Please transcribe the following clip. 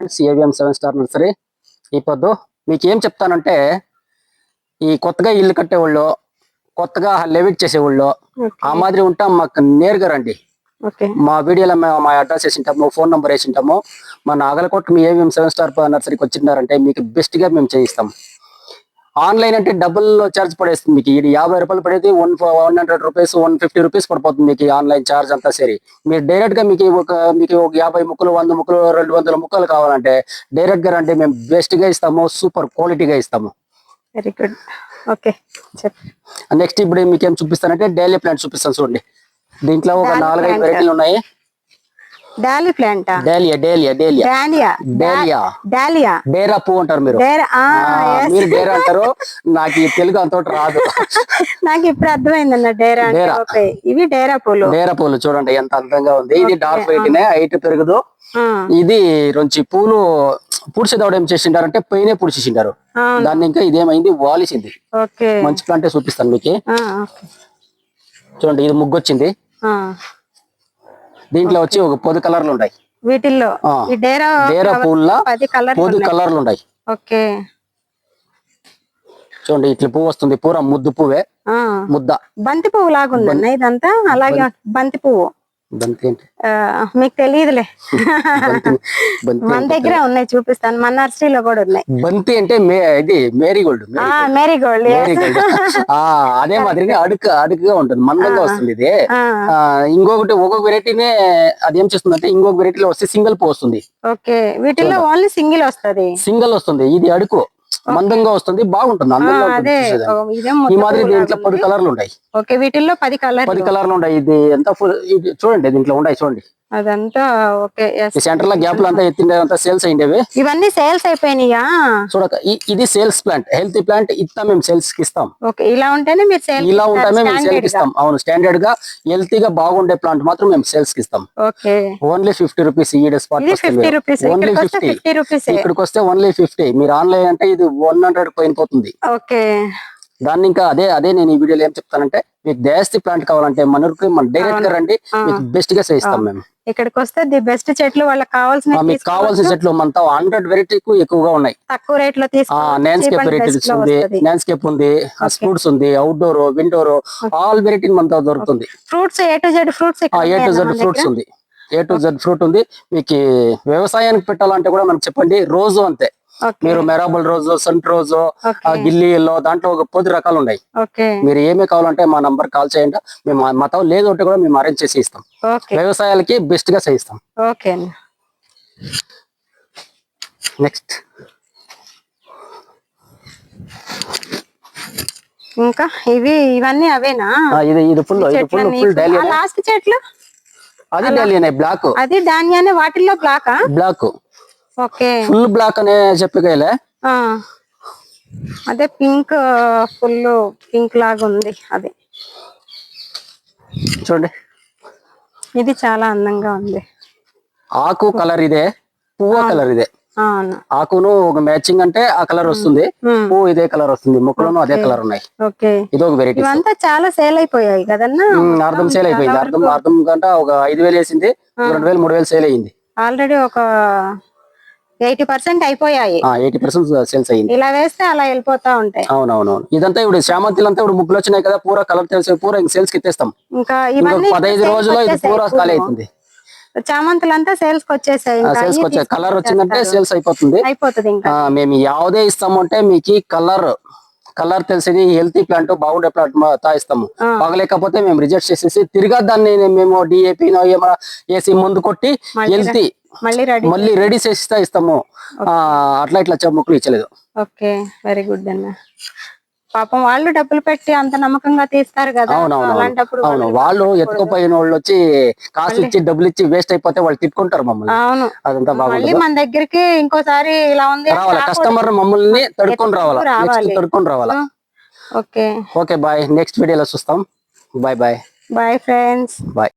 సిఏవిఎం seven star nursery ఈ పొద్దు మీకు ఏం చెప్తానంటే ఈ కొత్తగా ఇల్లు కట్టేవాళ్ళు కొత్తగా లెవిట్ చేసేవాళ్ళు ఆ మాదిరి ఉంటాం మాకు నేరుగా రండి. మా వీడియోలో మేము మా అడ్రస్ వేసి ఉంటాము ఫోన్ నెంబర్ వేసి ఉంటాము మా నాగలకోట మీ ఏవిఎం సెవెన్ స్టార్ నర్సరీకి వచ్చినారంటే మీకు బెస్ట్గా మేము చేయిస్తాం. ఆన్లైన్ అంటే డబుల్ చార్జ్ పడేస్తుంది మీకు. ఇది యాభై రూపాయలు పడేది one one hundred rupees one fifty rupees పడిపోతుంది మీకు ఆన్లైన్ చార్జ్ అంతా సరి. మీరు డైరెక్ట్గా మీకు ఒక మీకు ఒక యాభై ముక్కలు వంద ముక్కలు రెండు వందల ముక్కలు కావాలంటే డైరెక్ట్గా రండి. మేము బెస్ట్గా ఇస్తాము సూపర్ క్వాలిటీగా ఇస్తాము. వెరీ గుడ్ ఓకే నెక్స్ట్ ఇప్పుడు మీకు ఏం చూపిస్తానంటే డైలీ ప్లాంట్ చూపిస్తాను చూడండి. దీంట్లో ఒక నాలుగైదు. వెరైటీలు ఉన్నాయి. డాలీ ప్లాంటా? Dahlia dahlia dahlia. Dahlia dahlia. Dahlia. డేరా పువ్వు అంటారు మీరు. డేరా ఆ, ఆ, yes. మీరు డేరా అంటారు. నాకు ఈ తెలుగు అంత రాదు. నాకు ఇప్పుడు అర్థమైందన్న డేరా అంటే డేరా. ఓకే. ఇవి డేరా పూలు. డేరా పూలు చూడండి ఎంత అందంగా ఉంది. ఇది డార్క్ వైట్ నే హైట్ పెరగదు. ఆ, ఇది నుంచి పూలు పుడిచేదోడు ఏం చేసిండారంటే పైనే పుడిచేసిండారు. అవును. దాన్ని ఇంకా ఇదేమైంది? వాలిసింది. ఓకే. మంచి ప్లాంటే చూపిస్తాను మీకు. ఆ, ఓకే. చూడండి ఇది ముగ్గు వచ్చింది ఆ, దీంట్లో వచ్చి ఒక పది కలర్లు ఉన్నాయి వీటిల్లో డేరా డేరా flower పూల పది కలర్ పది కలర్లు ఉన్నాయి ఓకే. చూడండి ఇట్లా పువ్వు వస్తుంది. పూర ముద్దు పువ్వే. ఆ. ముద్ద. బంతి పువ్వు లాగుందన్న ఇదంతా. అలాగే బంతి పువ్వు. మీకు తెలియదులే మన దగ్గర ఉన్నాయి చూపిస్తాను. మన నర్సరీలో కూడా ఉన్నాయి. బంతి అంటే ఇది మేరీగోల్డ్ ఆ మేరీ గోల్డ్ మేరీగోల్డ్. ఆ అదే మాదిరిగా అడుగు అడుగుగా ఉంటుంది మందంగా వస్తుంది ఇది. ఆ, ఇంకొకటి ఒక్కొక్క వెరైటీనే అది ఏం చేస్తుందంటే ఇంకొక వెరైటీలో వస్తే సింగిల్ పూ వస్తుంది. ఓకే వీటిల్లో ఓన్లీ సింగిల్ వస్తది. సింగిల్ వస్తుంది ఇది అడుగు. మందంగా వస్తుంది బాగుంటుంది అందంగా ఉంటుంది ఈ మాదిరి దీంట్లో పది. కలర్లు ఉన్నాయి ఓకే వీటిల్లో పది కలర్ పది కలర్లు ఉన్నాయి ఇది ఎంత చూడండి దీంట్లో ఉన్నాయి చూడండి. అదంతా ఓకే. ఈ సెంటర్లో గ్యాప్లు అంతా ఎత్తిండే అంతా సేల్స్ అయ్యిండేవి ఇవన్నీ సేల్స్ అయిపోయినాయా? చూడక ఇది సేల్స్ ప్లాంట్ హెల్తీ ప్లాంట్ ఇస్తా మేము సేల్స్కి ఇస్తాం. ఓకే ఇలా ఉంటేనే మీరు సేల్ ఇలా ఉంటామే మేము సేల్కి ఇస్తాం. అవును స్టాండర్డ్గా హెల్తీగా బాగుండే ప్లాంట్ మాత్రం మేము సేల్స్కి ఇస్తాం. ఓకే. ఓన్లీ ఫిఫ్టీ రూపీస్ ఈ స్పాట్ ఓన్లీ ఇక్కడికి వస్తే ఫిఫ్టీ ఇక్కడికి వస్తే ఓన్లీ ఫిఫ్టీ మీరు ఆన్లైన్ అంటే ఇది వన్ హండ్రెడ్ పోయిన పోతుంది. ఓకే. దాన్ని ఇంకా అదే అదే నేను ఈ వీడియోలో ఏం చెప్తానంటే మీకు జాస్తి ప్లాంట్ కావాలంటే మనకి మన డైరెక్ట్గా రండి మీకు బెస్ట్గా చేయిస్తాం మేము. ఇక్కడికి వస్తే ది బెస్ట్ చెట్లు వాళ్ళకి కావాల్సిన మీకు కావాల్సిన చెట్లు మనతో హండ్రెడ్ వెరైటీ ఎక్కువగా ఉన్నాయి. తక్కువ రేట్లో ల్యాండ్స్కేప్ వెరైటీస్ ఉంది ల్యాండ్స్కేప్ ఉంది ఫ్రూట్స్ ఉంది అవుట్డోర్ విండోర్ ఆల్ వెరైటీ మనతో దొరుకుతుంది. Fruits A to Z fruits A to Z fruits ఉంది. ఏ టు జెడ్ ఫ్రూట్ ఉంది. మీకు వ్యవసాయానికి పెట్టాలంటే కూడా మనకు చెప్పండి రోజు అంతే. మీరు మెరాబుల్ రోజు సంట్ రోజు ఓకే ఆ గిల్లి ఎల్లో దాంట్లో ఒక పది రకాలు ఉన్నాయి మీరు ఏమే కావాలంటే మా నంబర్ కాల్ చేయండి. మేము మా- మాతో లేదు అంటే కూడా మేము అరేంజ్ చేసి ఇస్తాం. వ్యవసాయాలకి బెస్ట్గా చేయిస్తాం నెక్స్ట్ ఇంకా ఇవి ఇవన్నీ అవేనా? ఇది ఇది ఫుల్ ఇది ఫుల్ ఫుల్ డైలీ లాస్ట్ చెట్లు? అది డైలీ బ్లాక్ అది ధాన్యాన్ని వాటిల్లో బ్లాకా బ్లాక్ ఫుల్ బ్లాక్ అనే చెప్పగలే. అదే పింక్ ఫుల్ పింక్ లాగా ఉంది అది. చూడండి. ఇది చాలా అందంగా ఉంది. ఆకు కలర్ ఇదే పువ్వు కలర్ ఇదే. ఆకును ఒక మ్యాచింగ్ అంటే ఆ కలర్ వస్తుంది. పువ్వు ఇదే కలర్ వస్తుంది మొక్కలను అదే కలర్ ఉన్నాయి. ఇది ఒక వెరైటీ ఇవంతా చాలా సేల్ అయిపోయాయి కదన్నా? అర్థం సేల్ అయిపోయింది. అర్థం అర్థం కంట ఒక ఐదు వేలు వేసింది రెండు వేలు మూడు వేలు సేల్ అయ్యింది ఆల్రెడీ ఒక ఎయిటీ పర్సెంట్ అయిపోయాయి. ఎయిటీ పర్సెంట్ సేల్స్ అయ్యింది. ఇలా వేస్తే అలా వెళ్ళిపోతా ఉంటాయి. అవునవునవును. ఇదంతా ఇప్పుడు చామంతిలంతా ఇప్పుడు ముగ్గులు వచ్చినాయి కదా పూరా కలర్ తెలిసి పూరా సేల్స్కి ఇచ్చేస్తాం ఇంకా పదహైదు రోజుల్లో ఇది పూరా. ఖాళీ అవుతుంది చామంతులంతా సేల్స్కి వచ్చేసాయి. సేల్స్ వచ్చే కలర్ వచ్చిందంటే. సేల్స్ అయిపోతుంది. అయిపోతుంది ఇంకా. మేము యావదే ఇస్తామంటే మీకు కలర్ కలర్ తెలిసేది హెల్తీ ప్లాంట్ బాగుండే ప్లాంట్ తా ఇస్తాము. ఆ. బాగలేకపోతే మేము రిజెక్ట్ చేసేసి తిరిగా దాన్ని మేము డిఏపి వేసి ముందు కొట్టి హెల్తీ మళ్ళీ రెడీ. మళ్ళీ రెడీ చేసి ఇస్తాము. ఆ, అట్లా ఇట్లా చెమ్మకులు ఇచ్చలేదు. ఓకే వెరీ గుడ్ అన్న. పాపం వాళ్ళు డబ్బులు పెట్టి అంత నమ్మకంగా తీస్తారు కదా. అలాంటప్పుడు అవును వాళ్ళు ఎత్తుకుపోయిన వాళ్ళు వచ్చి కాసు ఇచ్చి డబ్బులు ఇచ్చి వేస్ట్ అయిపోతే వాళ్ళు తిట్టుకుంటారు మమ్మల్ని. అవును. అదంతా మళ్ళీ మన దగ్గరికి ఇంకోసారి ఇలా ఉంది రావాలా. కస్టమర్ మమ్మల్ని తడుకొని రావాలా? రావాలి. నెక్స్ట్ తడుకొని రావాలా ఓకే. ఓకే బాయ్ నెక్స్ట్ వీడియోలో చూస్తాం. Bye bye bye friends bye